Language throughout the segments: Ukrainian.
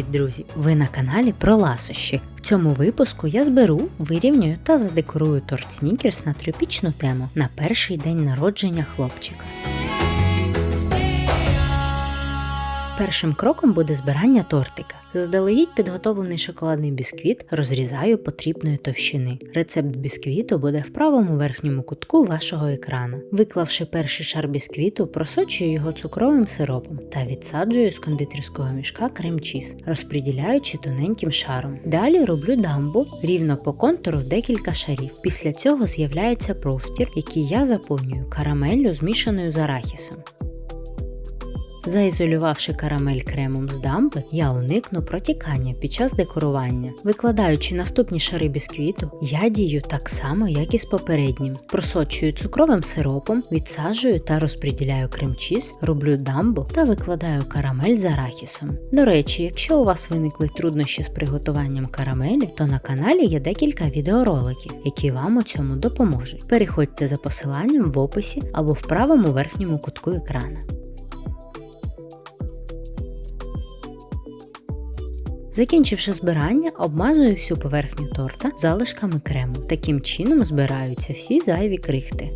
Привіт, друзі! Ви на каналі про ласощі. В цьому випуску я зберу, вирівнюю та задекорую торт Снікерс на тропічну тему на перший день народження хлопчика. Першим кроком буде збирання тортика. Заздалегідь підготовлений шоколадний бісквіт розрізаю потрібної товщини. Рецепт бісквіту буде в правому верхньому кутку вашого екрану. Виклавши перший шар бісквіту, просочую його цукровим сиропом та відсаджую з кондитерського мішка крем-чіз, розподіляючи тоненьким шаром. Далі роблю дамбу рівно по контуру декілька шарів. Після цього з'являється простір, який я заповнюю карамеллю змішаною з арахісом. Заізолювавши карамель кремом з дамби, я уникну протікання під час декорування. Викладаючи наступні шари бісквіту, я дію так само, як і з попереднім. Просочую цукровим сиропом, відсаджую та розподіляю крем-чіз, роблю дамбу та викладаю карамель з арахісом. До речі, якщо у вас виникли труднощі з приготуванням карамелі, то на каналі є декілька відеороликів, які вам у цьому допоможуть. Переходьте за посиланням в описі або в правому верхньому кутку екрана. Закінчивши збирання, обмазую всю поверхню торта залишками крему. Таким чином збираються всі зайві крихти.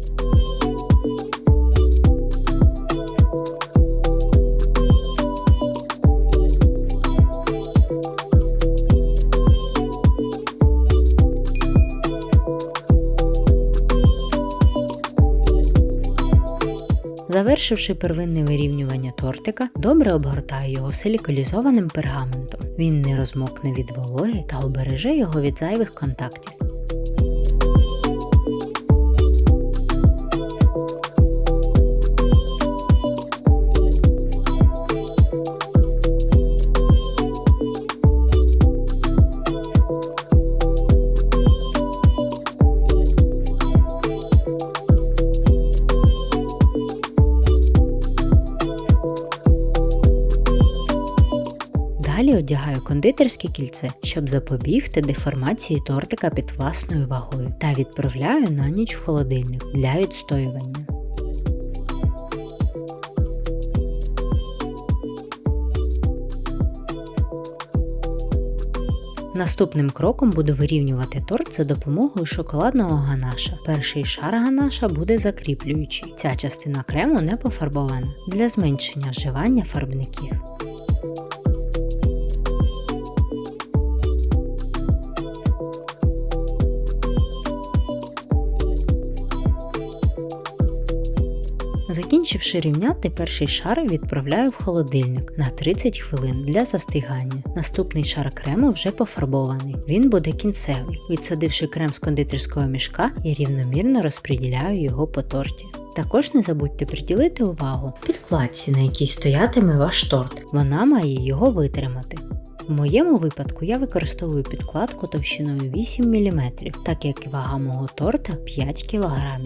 Завершивши первинне вирівнювання тортика, добре обгортаю його силікалізованим пергаментом. Він не розмокне від вологи та обереже його від зайвих контактів. Далі одягаю кондитерське кільце, щоб запобігти деформації тортика під власною вагою, та відправляю на ніч в холодильник для відстоювання. Наступним кроком буду вирівнювати торт за допомогою шоколадного ганаша. Перший шар ганаша буде закріплюючий. Ця частина крему не пофарбована для зменшення вживання фарбників. Закінчивши рівняти, перший шар відправляю в холодильник на 30 хвилин для застигання. Наступний шар крему вже пофарбований. Він буде кінцевий. Відсадивши крем з кондитерського мішка, я рівномірно розподіляю його по торті. Також не забудьте приділити увагу підкладці, на якій стоятиме ваш торт. Вона має його витримати. В моєму випадку я використовую підкладку товщиною 8 мм, так як вага мого торта 5 кг.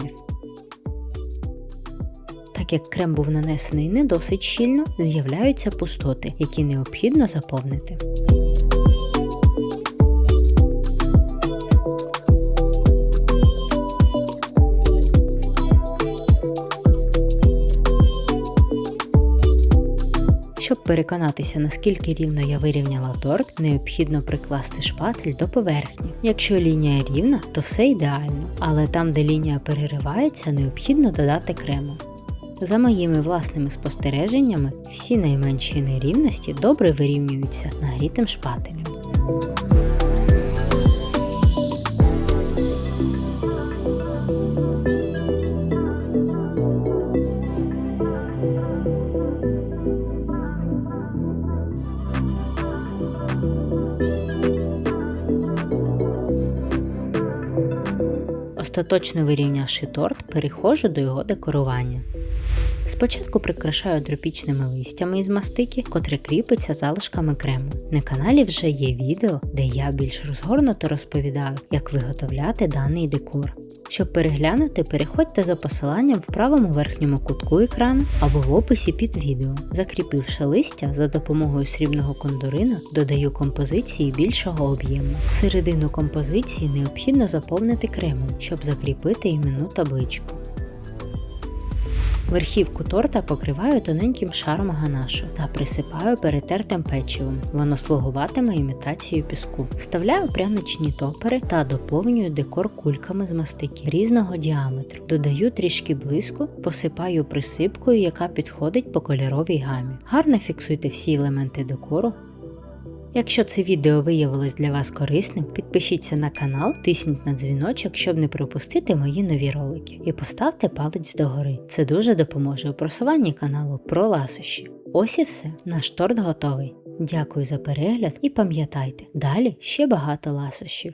Як крем був нанесений не досить щільно, з'являються пустоти, які необхідно заповнити. Щоб переконатися, наскільки рівно я вирівняла торт, необхідно прикласти шпатель до поверхні. Якщо лінія рівна, то все ідеально, але там, де лінія переривається, необхідно додати крему. За моїми власними спостереженнями, всі найменші нерівності добре вирівнюються нагрітим шпателем. Остаточно вирівнявши торт, переходжу до його декорування. Спочатку прикрашаю тропічними листями із мастики, котре кріпиться залишками крему. На каналі вже є відео, де я більш розгорнуто розповідаю, як виготовляти даний декор. Щоб переглянути, переходьте за посиланням в правому верхньому кутку екрану або в описі під відео. Закріпивши листя за допомогою срібного кондурина, додаю композиції більшого об'єму. Середину композиції необхідно заповнити кремом, щоб закріпити іменну табличку. Верхівку торта покриваю тоненьким шаром ганашу та присипаю перетертим печивом. Воно слугуватиме імітацією піску. Вставляю пряничні топери та доповнюю декор кульками з мастики різного діаметру. Додаю трішки блиску, посипаю присипкою, яка підходить по кольоровій гамі. Гарно фіксуйте всі елементи декору. Якщо це відео виявилось для вас корисним, підпишіться на канал, тисніть на дзвіночок, щоб не пропустити мої нові ролики, і поставте палець догори. Це дуже допоможе у просуванні каналу про ласощі. Ось і все, наш торт готовий. Дякую за перегляд і пам'ятайте, далі ще багато ласощів.